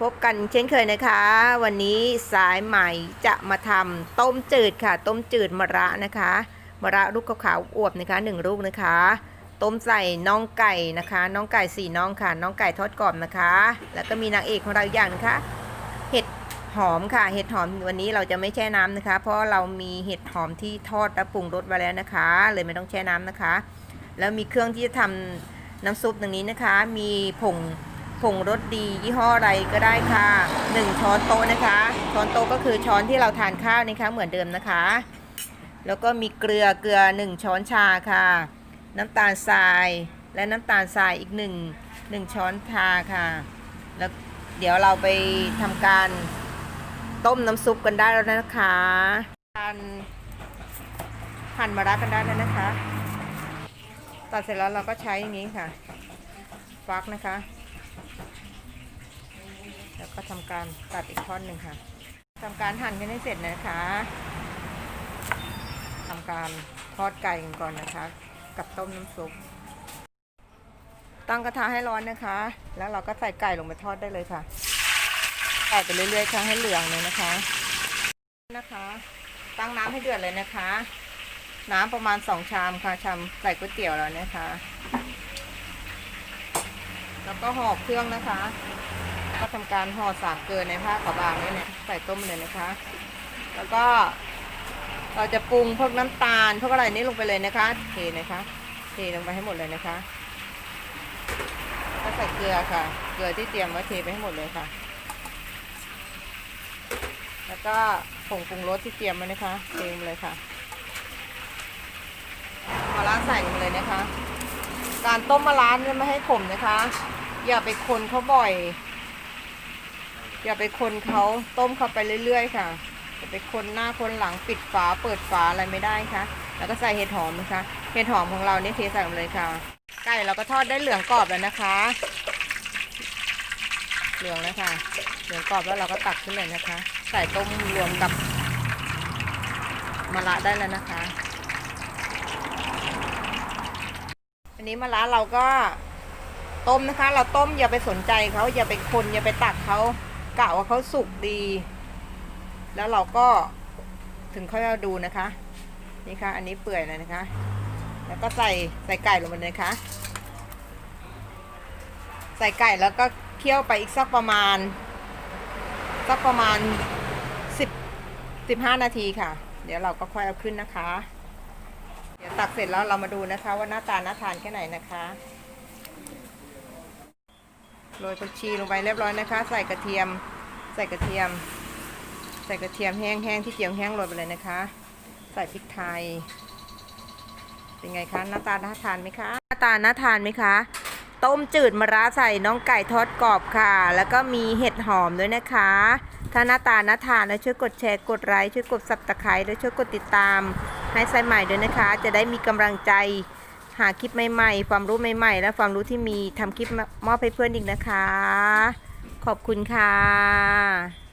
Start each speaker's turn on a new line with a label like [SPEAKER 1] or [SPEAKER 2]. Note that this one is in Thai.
[SPEAKER 1] พบกันเช่นเคยนะคะ วันนี้สายใหม่จะมาทำต้มจืดค่ะ ต้มจืดมะระนะคะมะระลูกขาวๆอวบนะคะหนึ่งลูกนะคะ ต้มใส่น่องไก่นะคะน่องไก่สี่น่องค่ะน่องไก่ทอดกรอบนะคะ แล้วก็มีนางเอกของเราอีกอย่างนะคะ เห็ดหอมค่ะ เห็ดหอมวันนี้เราจะไม่แช่น้ำนะคะ เพราะเรามีเห็ดหอมที่ทอดและปรุงรสไว้แล้วนะคะ เลยไม่ต้องแช่น้ำนะคะ แล้วมีเครื่องที่จะทำน้ำซุปตรงนี้นะคะ มีผง ผงรสดียี่ห้ออะไรก็ได้ค่ะ 1 ช้อนโต๊ะนะคะ ช้อนโต๊ะก็คือช้อนที่เราทานข้าวนะคะเหมือนเดิมนะคะ แล้วก็มีเกลือเกลือ 1 ช้อนชาค่ะ น้ำตาลทรายและน้ำตาลทรายอีก 1 1 ช้อนชาค่ะ แล้วเดี๋ยวเราไปทำการต้มน้ำซุปกันได้แล้วนะคะการหั่นมะระกันได้แล้วนะคะตัดเสร็จแล้วเราก็ใช้อย่างนี้ค่ะ ฟักนะคะ แล้วก็ทำการตัดอีกท่อนหนึ่งค่ะทำการหั่นกันให้เสร็จนะคะทำการทอดไก่กันก่อนนะคะ กับต้มน้ำซุป ตั้งกระทะให้ร้อนนะคะ แล้วเราก็ใส่ไก่ลงไปทอดได้เลยค่ะใส่ไปเรื่อยๆค่ะให้เหลืองเลยนะคะ นะคะ ตั้งน้ำให้เดือดเลยนะคะ น้ำประมาณสองชามค่ะชามใส่ก๋วยเตี๋ยวแล้วนะคะ แล้วก็ห่อเครื่องนะคะ ก็ทำการห่อสามเกลือในผ้าขาวบางนี่เนี่ยใส่ต้มเลยนะคะ แล้วก็เราจะปรุงพวกน้ำตาลพวกอะไรนี่ลงไปเลยนะคะเทนะคะเทลงไปให้หมดเลยนะคะก็ใส่เกลือค่ะ เกลือที่เตรียมไว้เทไปให้หมดเลยค่ะ แล้วก็ผงปรุงรสที่เตรียมไว้นะคะเทลงเลยค่ะมะระใส่ลงไปเลยนะคะ การต้มมะระเนี่ยไม่ให้ขมนะคะ อย่าไปคนเขาบ่อย อย่าไปคนเขาต้มเขาไปเรื่อย ๆ ค่ะอย่าไปคนหน้าคนหลังปิดฝาเปิดฝาอะไรไม่ได้ค่ะ แล้วก็ใส่เห็ดหอมนะคะเห็ดหอมของเราเนี่ยเทใส่ลงเลยค่ะ ไก่เราก็ทอดได้เหลืองกรอบแล้วนะคะ เหลืองแล้วค่ะ เหลืองกรอบแล้วเราก็ตักขึ้นเลยนะคะ ใส่ต้มรวมกับมะระได้แล้วนะคะ อันนี้มะระเราก็ต้มนะคะ เราต้มอย่าไปสนใจเขาอย่าไปคนอย่าไปตักเขา กะว่าเขาสุกดี แล้วเราก็ถึงค่อยเอาดูนะคะ นี่ค่ะ อันนี้เปื่อยเลยนะคะ แล้วก็ใส่ใส่ไก่ลงไปเลยนะคะใส่ไก่แล้วก็เคี่ยวไปอีกสักประมาณ สักประมาณสิบสิบห้านาทีค่ะ เดี๋ยวเราก็ค่อยเอาขึ้นนะคะ เดี๋ยวตักเสร็จแล้วเรามาดูนะคะ ว่าหน้าตาน่าทานแค่ไหนนะคะ โรยผักชีลงไปเรียบร้อยนะคะ ใส่กระเทียม ใส่กระเทียม ใส่กระเทียมแห้งๆที่เจียวแห้งโรยไปเลยนะคะ ใส่พริกไทย เป็นไงคะหน้าตาน่าทานไหมคะหน้าตาน่าทานไหมคะ ต้มจืดมะระใส่น้องไก่ทอดกรอบค่ะ แล้วก็มีเห็ดหอมด้วยนะคะ ถ้าหน้าตาน่าทานแล้วช่วยกดแชร์กดไลค์ช่วยกดสับตะไคร้และช่วยกดติดตามให้สายใหม่ด้วยนะคะ จะได้มีกำลังใจ หาคลิปใหม่ๆ ความรู้ใหม่ๆ และความรู้ที่มีทำคลิปมอบให้เพื่อนอีกนะคะ ขอบคุณค่ะ